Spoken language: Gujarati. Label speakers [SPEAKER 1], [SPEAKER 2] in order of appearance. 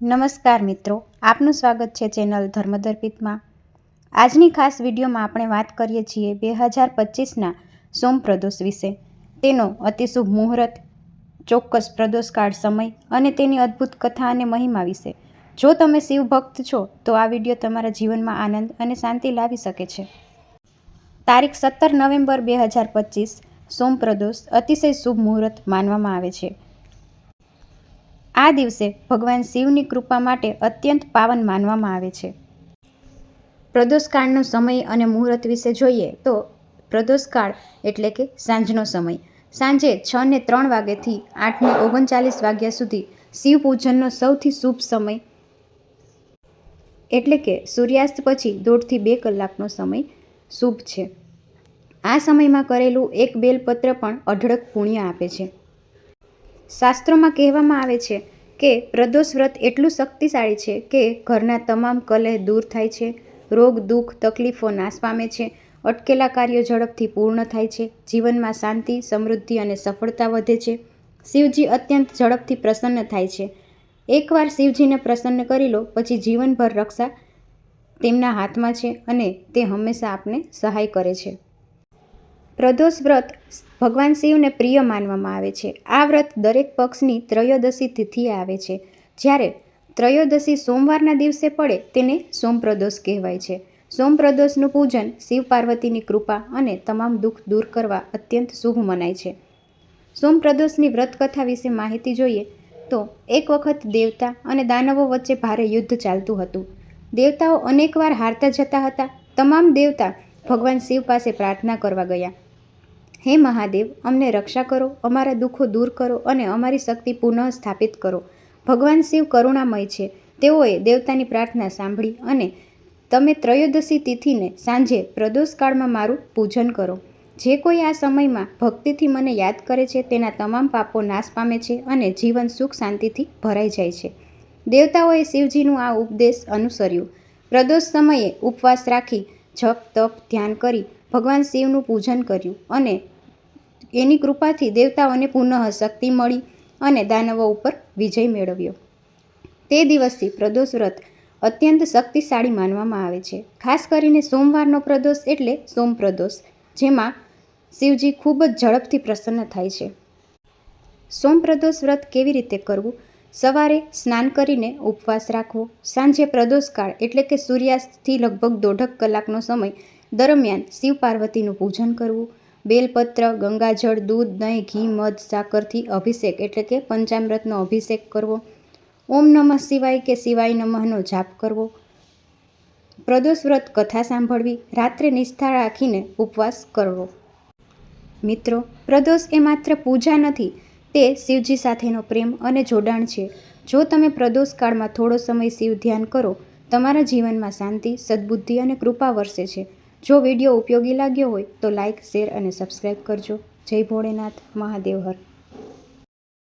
[SPEAKER 1] નમસ્કાર મિત્રો, આપનું સ્વાગત છે ચેનલ ધર્મદર્પિતમાં આજની ખાસ વિડીયોમાં આપણે વાત કરીએ છીએ બે હજાર પચીસના સોમ પ્રદોષ વિશે. તેનો અતિશુભ મુહૂર્ત, ચોક્કસ પ્રદોષકાળ સમય અને તેની અદ્ભુત કથા અને મહિમા વિશે. જો તમે શિવ ભક્ત છો, તો આ વીડિયો તમારા જીવનમાં આનંદ અને શાંતિ લાવી શકે છે. તારીખ સત્તર નવેમ્બર બે હજાર પચીસ, સોમ પ્રદોષ અતિશય શુભ મુહૂર્ત માનવામાં આવે છે. આ દિવસે ભગવાન શિવની કૃપા માટે અત્યંત પાવન માનવામાં આવે છે. પ્રદોષકાળનો સમય અને મુહૂર્ત વિશે જોઈએ તો પ્રદોષકાળ એટલે કે સાંજનો સમય. સાંજે છ ને ત્રણ વાગ્યાથી આઠને ઓગણચાલીસ વાગ્યા સુધી શિવ પૂજનનો સૌથી શુભ સમય એટલે કે સૂર્યાસ્ત પછી દોઢથી બે કલાકનો સમય શુભ છે. આ સમયમાં કરેલું એક બેલપત્ર પણ અઢળક પુણ્ય આપે છે. શાસ્ત્રોમાં કહેવામાં આવે છે કે પ્રદોષ વ્રત એટલું શક્તિશાળી છે કે ઘરના તમામ કલહ દૂર થાય છે, રોગ, દુઃખ, તકલીફો નાશ પામે છે, અટકેલા કાર્યો ઝડપથી પૂર્ણ થાય છે, જીવનમાં શાંતિ, સમૃદ્ધિ અને સફળતા વધે છે. શિવજી અત્યંત ઝડપથી પ્રસન્ન થાય છે. એકવાર શિવજીને પ્રસન્ન કરી લો, પછી જીવનભર રક્ષા તેમના હાથમાં છે અને તે હંમેશા આપને સહાય કરે છે. પ્રદોષ વ્રત ભગવાન શિવને પ્રિય માનવામાં આવે છે. આ વ્રત દરેક પક્ષની ત્રયોદશી તિથિએ આવે છે. જ્યારે ત્રયોદશી સોમવારના દિવસે પડે તેને સોમપ્રદોષ કહેવાય છે. સોમપ્રદોષનું પૂજન શિવ પાર્વતીની કૃપા અને તમામ દુઃખ દૂર કરવા અત્યંત શુભ મનાય છે. સોમપ્રદોષની વ્રત કથા વિશે માહિતી જોઈએ તો એક વખત દેવતા અને દાનવો વચ્ચે ભારે યુદ્ધ ચાલતું હતું. દેવતાઓ અનેકવાર હારતા જતા હતા. તમામ દેવતા ભગવાન શિવ પાસે પ્રાર્થના કરવા ગયા. હે મહાદેવ, અમને રક્ષા કરો, અમારા દુઃખો દૂર કરો અને અમારી શક્તિ પુનઃ સ્થાપિત કરો. ભગવાન શિવ કરુણામય છે. તેઓએ દેવતાની પ્રાર્થના સાંભળી અને તમે ત્રયોદશી તિથિને સાંજે પ્રદોષકાળમાં મારું પૂજન કરો. જે કોઈ આ સમયમાં ભક્તિથી મને યાદ કરે છે, તેના તમામ પાપો નાશ પામે છે અને જીવન સુખ શાંતિથી ભરાઈ જાય છે. દેવતાઓએ શિવજીનું આ ઉપદેશ અનુસર્યું. પ્રદોષ સમયે ઉપવાસ રાખી જપ તપ ધ્યાન કરી ભગવાન શિવનું પૂજન કર્યું અને એની કૃપાથી દેવતાઓને પુનઃ શક્તિ મળી અને દાનવો ઉપર વિજય મેળવ્યો. તે દિવસથી પ્રદોષ વ્રત અત્યંત શક્તિશાળી માનવામાં આવે છે. ખાસ કરીને સોમવારનો પ્રદોષ એટલે સોમ પ્રદોષ, જેમાં શિવજી ખૂબ જ ઝડપથી પ્રસન્ન થાય છે. સોમ પ્રદોષ વ્રત કેવી રીતે કરવું? સવારે સ્નાન કરીને ઉપવાસ રાખવો. સાંજે પ્રદોષકાળ એટલે કે સૂર્યાસ્તથી લગભગ દોઢક કલાકનો સમય દરમિયાન શિવ પાર્વતીનું પૂજન કરવું, બેલપત્ર, ગંગાજળ, દૂધ, દહીં, ઘી, મધ, સાકરથી અભિષેક એટલે કે પંચામૃતનો અભિષેક કરવો, ઓમ નમઃ શિવાય કે શિવાય નમઃનો જાપ કરવો, પ્રદોષ વ્રત કથા સાંભળવી, રાત્રે નિષ્ઠા રાખીને ઉપવાસ કરવો. મિત્રો, પ્રદોષ એ માત્ર પૂજા નથી, તે શિવજી સાથેનો પ્રેમ અને જોડાણ છે. જો તમે પ્રદોષ કાળમાં થોડો સમય શિવ ધ્યાન કરો, તમારા જીવનમાં શાંતિ, સદબુદ્ધિ અને કૃપા વરસે છે. જો વીડિયો ઉપયોગી લાગ્યો હોય તો લાઇક શેર અને સબસ્ક્રાઈબ કરજો. જય ભોળેનાથ મહાદેવ હર